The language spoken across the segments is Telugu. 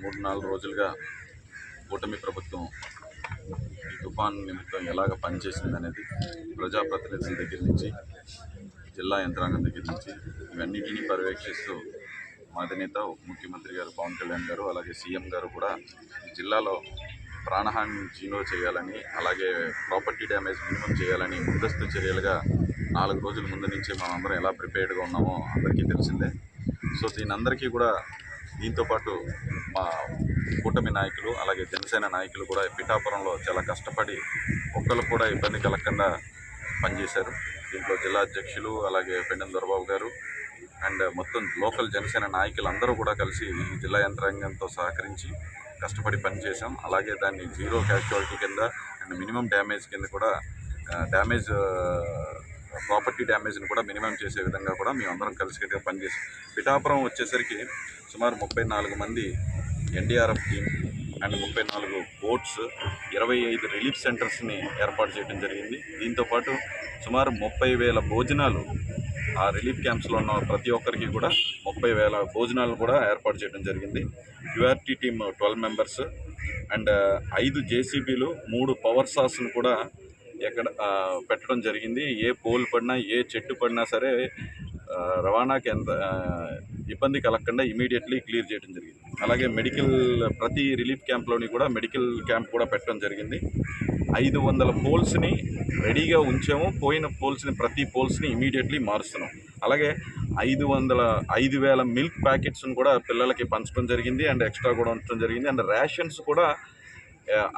మూడు నాలుగు రోజులుగా కూటమి ప్రభుత్వం ఈ తుఫాన్ నిమిత్తం ఎలాగ పనిచేసింది అనేది ప్రజాప్రతినిధుల దగ్గర నుంచి జిల్లా యంత్రాంగం దగ్గర నుంచి ఇవన్నిటినీ పర్యవేక్షిస్తూ మా అధినేత ముఖ్యమంత్రి గారు పవన్ కళ్యాణ్ గారు అలాగే సీఎం గారు కూడా జిల్లాలో ప్రాణహాని జీనో చేయాలని అలాగే ప్రాపర్టీ డ్యామేజ్ మినిమం చేయాలని ముందస్తు చర్యలుగా నాలుగు రోజుల ముందు నుంచి మనం అందరం ఎలా ప్రిపేర్డ్గా ఉన్నామో అందరికీ తెలిసిందే. సో దీని అందరికీ కూడా దీంతోపాటు మా కూటమి నాయకులు అలాగే జనసేన నాయకులు కూడా పిఠాపురంలో చాలా కష్టపడి ఒక్కరు కూడా ఇబ్బంది కలగకుండా పనిచేశారు. దీంట్లో జిల్లా అధ్యక్షులు అలాగే పెండం దొరబాబు గారు అండ్ మొత్తం లోకల్ జనసేన నాయకులు అందరూ కూడా కలిసి ఈ జిల్లా యంత్రాంగంతో సహకరించి కష్టపడి పనిచేసాం అలాగే దాన్ని జీరో క్యాజువాలిటీ కింద అండ్ మినిమం డ్యామేజ్ కింద కూడా డ్యామేజ్ ప్రాపర్టీ డ్యామేజ్ని కూడా మినిమం చేసే విధంగా కూడా మేము అందరం కలిసికట్టుగా పనిచేసాం పిఠాపురం వచ్చేసరికి సుమారు ముప్పై నాలుగు మంది ఎన్డీఆర్ఎఫ్ టీం అండ్ ముప్పై నాలుగు బోట్స్ ఇరవై ఐదు రిలీఫ్ సెంటర్స్ని ఏర్పాటు చేయడం జరిగింది. దీంతోపాటు సుమారు ముప్పై వేల భోజనాలు ఆ రిలీఫ్ క్యాంప్స్లో ఉన్న ప్రతి ఒక్కరికి కూడా ముప్పై వేల భోజనాలు కూడా ఏర్పాటు చేయడం జరిగింది. QRT team twelve members and ఐదు జేసీబీలు మూడు పవర్ సాస్ను కూడా ఎక్కడ పెట్టడం జరిగింది. ఏ పోల్ పడినా ఏ చెట్టు పడినా సరే రవాణాకి ఎంత ఇబ్బంది కలగకుండా ఇమీడియట్లీ క్లియర్ చేయడం జరిగింది. అలాగే మెడికల్ ప్రతి రిలీఫ్ క్యాంప్లోని కూడా మెడికల్ క్యాంప్ కూడా పెట్టడం జరిగింది. ఐదు వందల పోల్స్ని రెడీగా ఉంచాము. పోయిన పోల్స్ని ప్రతి పోల్స్ని ఇమీడియట్లీ మారుస్తున్నాం. అలాగే ఐదు వందల ఐదు వేల మిల్క్ ప్యాకెట్స్ని కూడా పిల్లలకి పంచడం జరిగింది అండ్ ఎక్స్ట్రా కూడా ఉంచడం జరిగింది. అండ్ రేషన్స్ కూడా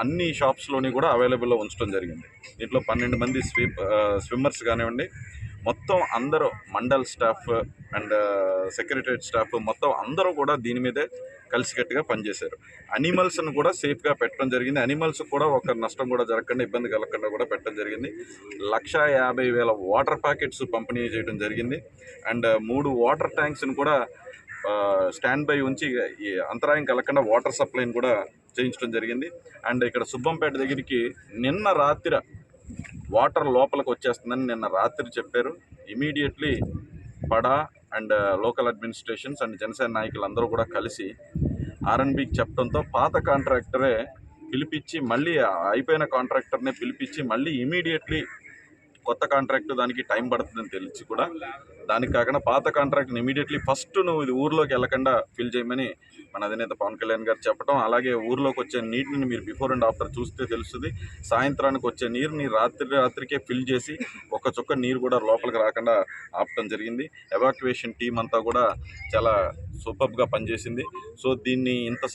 అన్ని షాప్స్లోని కూడా అవైలబుల్లో ఉంచడం జరిగింది. దీంట్లో పన్నెండు మంది స్వీప్ స్విమ్మర్స్ కానివ్వండి మొత్తం అందరూ mandal staff and secretariat staff మొత్తం అందరూ కూడా దీని మీదే కలిసికట్టుగా పనిచేశారు. అనిమల్స్ను కూడా సేఫ్గా పెట్టడం జరిగింది. అనిమల్స్ కూడా ఒక నష్టం కూడా జరగకుండా ఇబ్బంది కలగకుండా కూడా పెట్టడం జరిగింది. లక్ష యాభై వేల వాటర్ ప్యాకెట్స్ పంపిణీ చేయడం జరిగింది. అండ్ మూడు వాటర్ ట్యాంక్స్ని కూడా స్టాండ్ బై ఉంచి ఈ అంతరాయం కలగకుండా వాటర్ సప్లైని కూడా చేయించడం జరిగింది. అండ్ ఇక్కడ సుబ్బంపేట దగ్గరికి నిన్న రాత్రి వాటర్ లోపలికి వచ్చేస్తుందని నిన్న రాత్రి చెప్పారు. Immediately పడా and local administrations and Janasena నాయకులందరూ కూడా కలిసి ఆర్ఎన్బికి చెప్పడంతో పాత కాంట్రాక్టరే పిలిపించి మళ్ళీ అయిపోయిన కాంట్రాక్టర్నే పిలిపించి మళ్ళీ ఇమీడియట్లీ కొత్త కాంట్రాక్ట్ దానికి టైం పడుతుందని తెలిసి కూడా దానికి కాకుండా పాత కాంట్రాక్ట్ని ఇమీడియట్లీ ఫస్ట్ నువ్వు ఇది ఊర్లోకి వెళ్ళకుండా ఫిల్ చేయమని మన అధినేత పవన్ కళ్యాణ్ గారు చెప్పడం అలాగే ఊర్లోకి వచ్చే నీటిని మీరు బిఫోర్ అండ్ ఆఫ్టర్ చూస్తే తెలుస్తుంది. సాయంత్రానికి వచ్చే నీరుని రాత్రి రాత్రికే ఫిల్ చేసి ఒక చుక్క నీరు కూడా లోపలికి రాకుండా ఆపటం జరిగింది. ఎవాక్యువేషన్ టీం అంతా కూడా చాలా సూపర్గా పనిచేసింది. సో దీన్ని ఇంత